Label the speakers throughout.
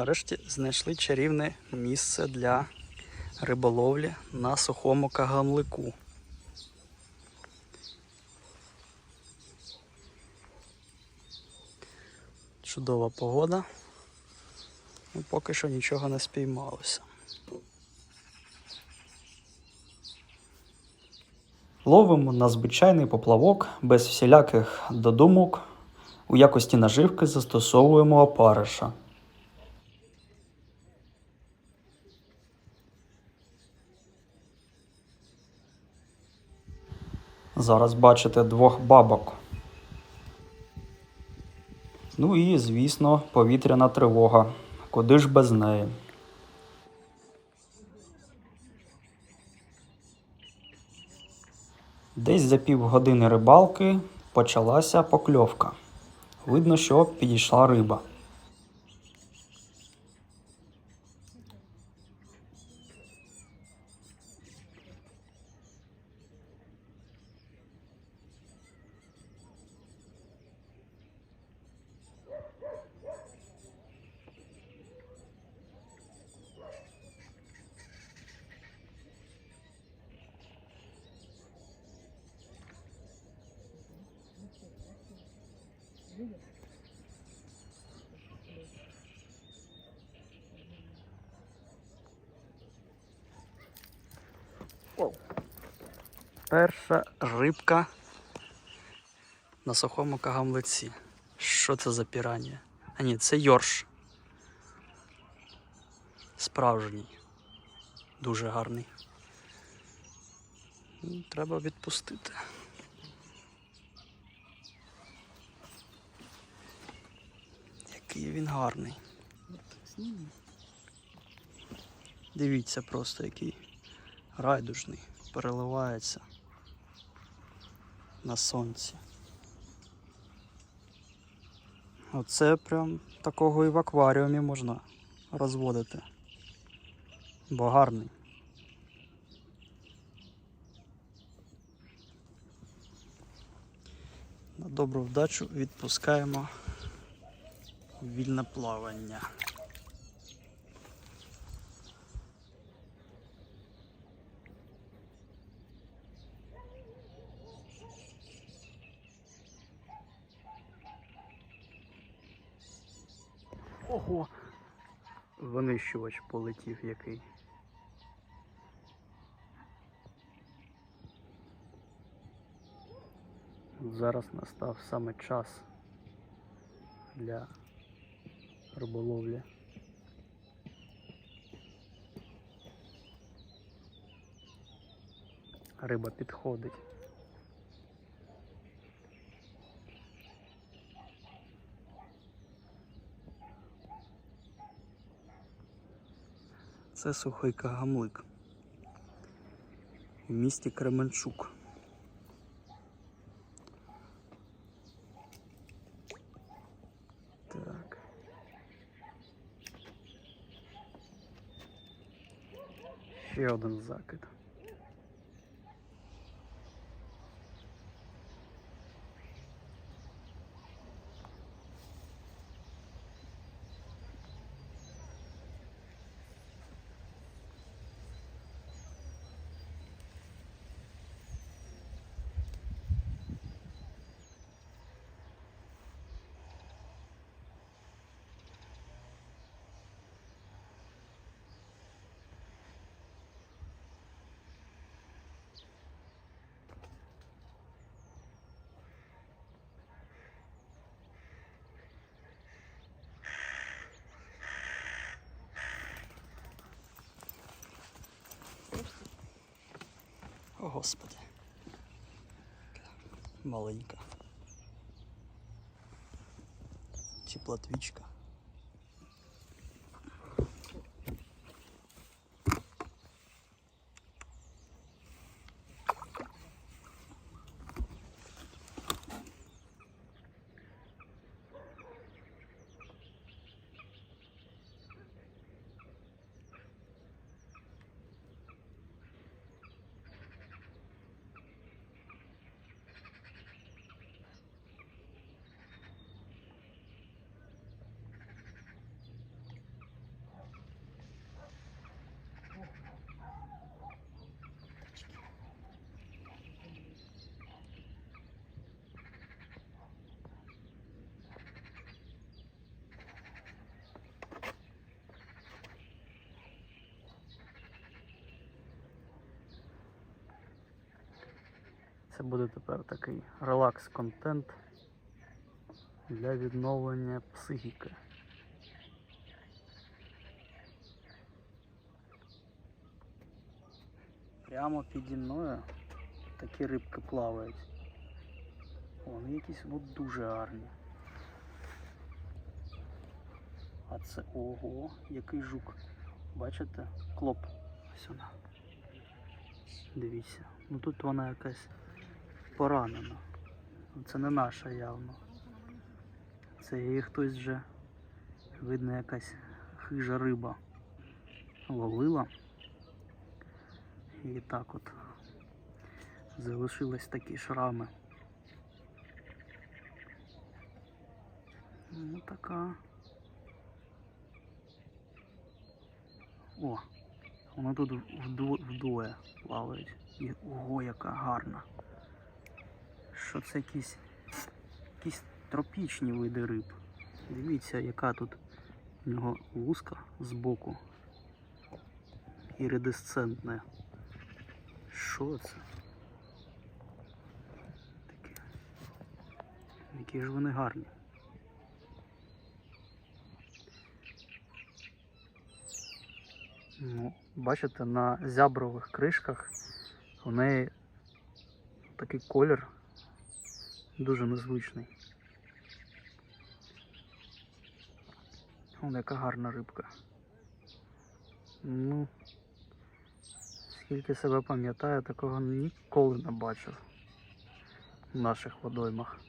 Speaker 1: нарешті знайшли чарівне місце для риболовлі на сухому кагамлику. Чудова погода. Ну, поки що нічого не спіймалося. Ловимо на звичайний поплавок без всіляких додумок. У якості наживки застосовуємо опариша. Зараз бачите двох бабок. Ну і, звісно, повітряна тривога. Куди ж без неї? Десь за півгодини рибалки почалася покльовка. Видно, що підійшла риба. Перша рибка на сухому кагамлиці. Що це за пірання? А ні, це йорш. Справжній. Дуже гарний. Треба відпустити. Який він гарний. Дивіться просто, який райдужний, переливається на сонці. Оце прям такого і в акваріумі можна розводити. Бо гарний. На добру вдачу відпускаємо вільне плавання. Ого! Винищувач полетів який. Зараз настав саме час для риболовлі. Риба підходить. Це сухий кагамлик в місті Кременчук. Ще один Господи. Маленька. Платвічка. Це буде тепер такий релакс-контент для відновлення психіки. Прямо піді мною такі рибки плавають. Вони якісь ну, дуже гарні. А це ого, який жук. Бачите? Клоп. Ось вона. Дивіться. Ну тут вона якась поранена. Це не наша явно. Це її хтось вже, видно, якась хижа риба ловила. І так от залишились такі шрами. Ну така. О, воно тут вдво- вдвоє плавають. Ого, яка гарна. Що це якісь, якісь тропічні види риб. Дивіться, яка тут у нього луска збоку. Іридесцентне. Що це? Таке. Які ж вони гарні. Ну, бачите, на зябрових кришках у неї такий колір дуже незвичний. Вон яка гарна рибка. Ну, скільки себе пам'ятаю, такого ніколи не бачив в наших водоймах.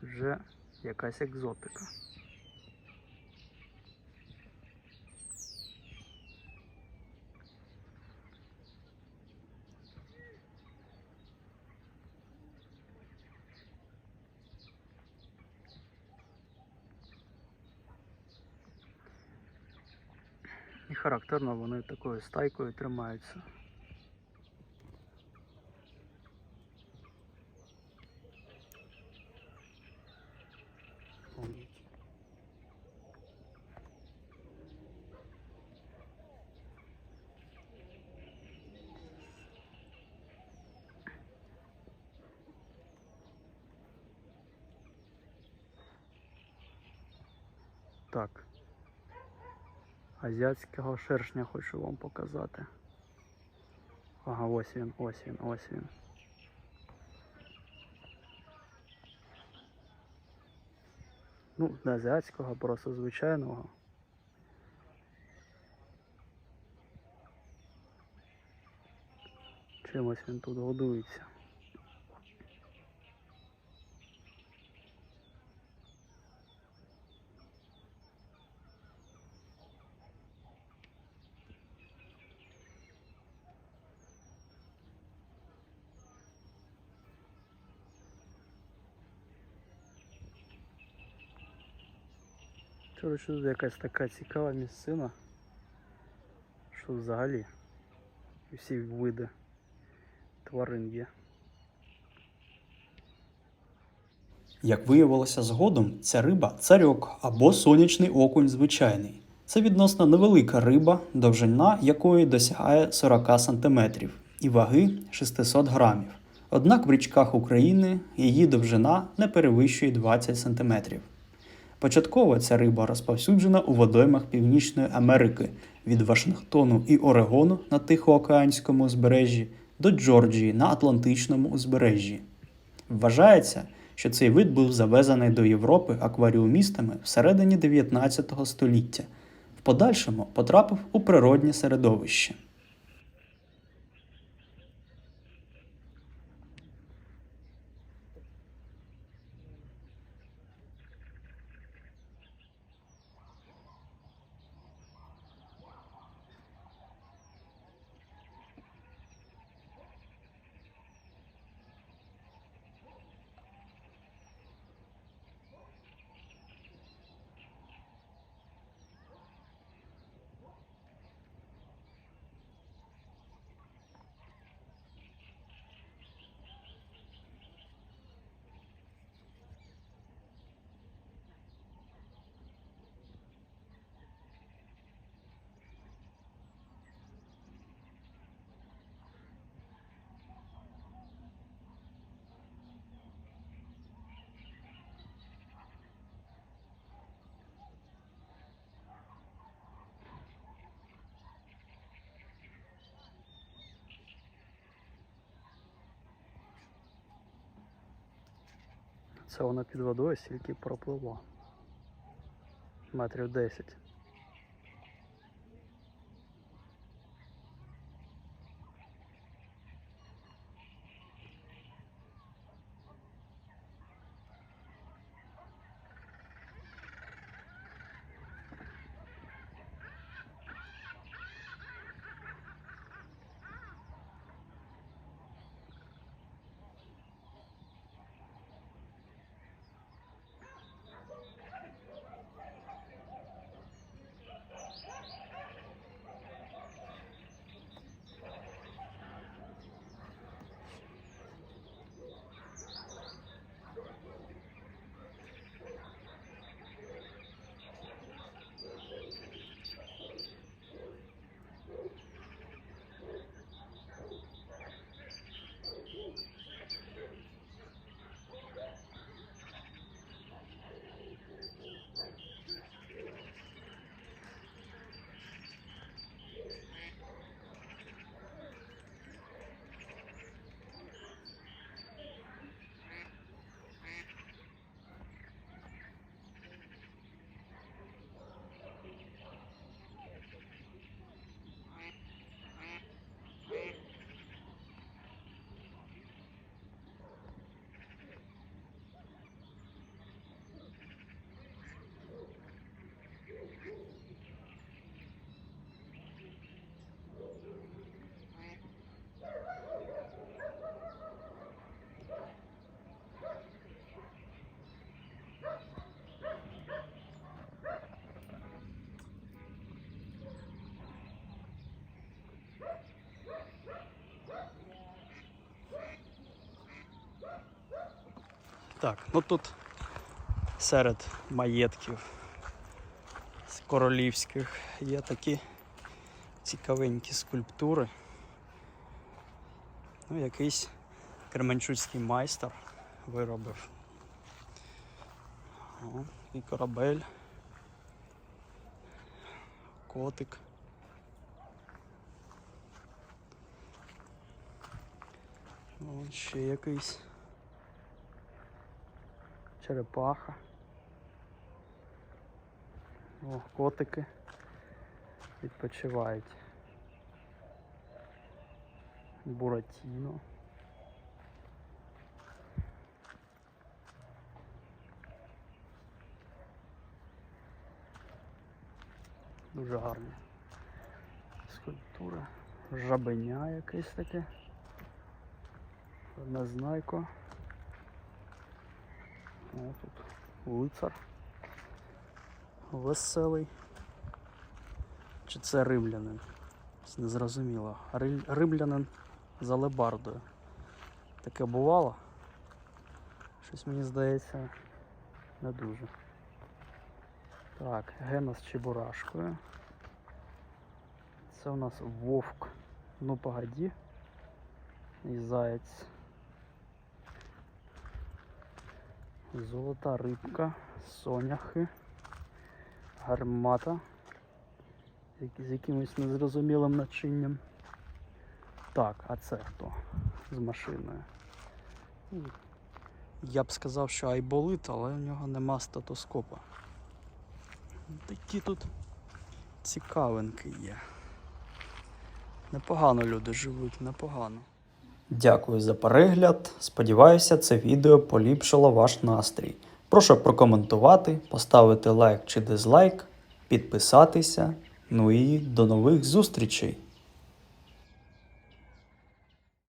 Speaker 1: Це вже якась екзотика. І характерно вони такою стайкою тримаються. Так. Азіатського шершня хочу вам показати. Ага, ось він, ось він, ось він. Ну, не азіатського, просто звичайного. Чимось він тут годується. Коротше, тут якась така цікава місцина, що взагалі всі види тварин є. Як виявилося згодом, ця риба царьок або сонячний окунь звичайний. Це відносно невелика риба, довжина якої досягає 40 см і ваги 600 грамів. Однак в річках України її довжина не перевищує 20 см. Початково ця риба розповсюджена у водоймах Північної Америки від Вашингтону і Орегону на Тихоокеанському узбережжі до Джорджії на Атлантичному узбережжі. Вважається, що цей вид був завезений до Європи акваріумістами всередині 19 століття. В подальшому потрапив у природнє середовище. Це вона під водою стільки пропливло. Метрів 10. Так, ну тут серед маєтків з королівських є такі цікавенькі скульптури. Ну, якийсь кременчуцький майстер виробив. О, і корабель. Котик. О, ще якийсь черепаха. О, котики відпочивають. Буратіно. Дуже гарні скульптури. Жабеня якесь таке. Незнайко. О, тут лицар. Веселий. Чи це римлянин? Незрозуміло. Римлянин з алебардою. Таке бувало? Щось мені здається не дуже. Так, гена з чебурашкою. Це у нас вовк. Ну погоді. І заєць. Золота рибка, соняхи, гармата з якимось незрозумілим начинням. Так, а це хто з машиною? Ну, Я б сказав, що айболит, але в нього нема статоскопа. Такі тут цікавинки є. Непогано люди живуть, непогано. Дякую за перегляд. Сподіваюся, це відео поліпшило ваш настрій. Прошу прокоментувати, поставити лайк чи дизлайк, підписатися. Ну і до нових зустрічей!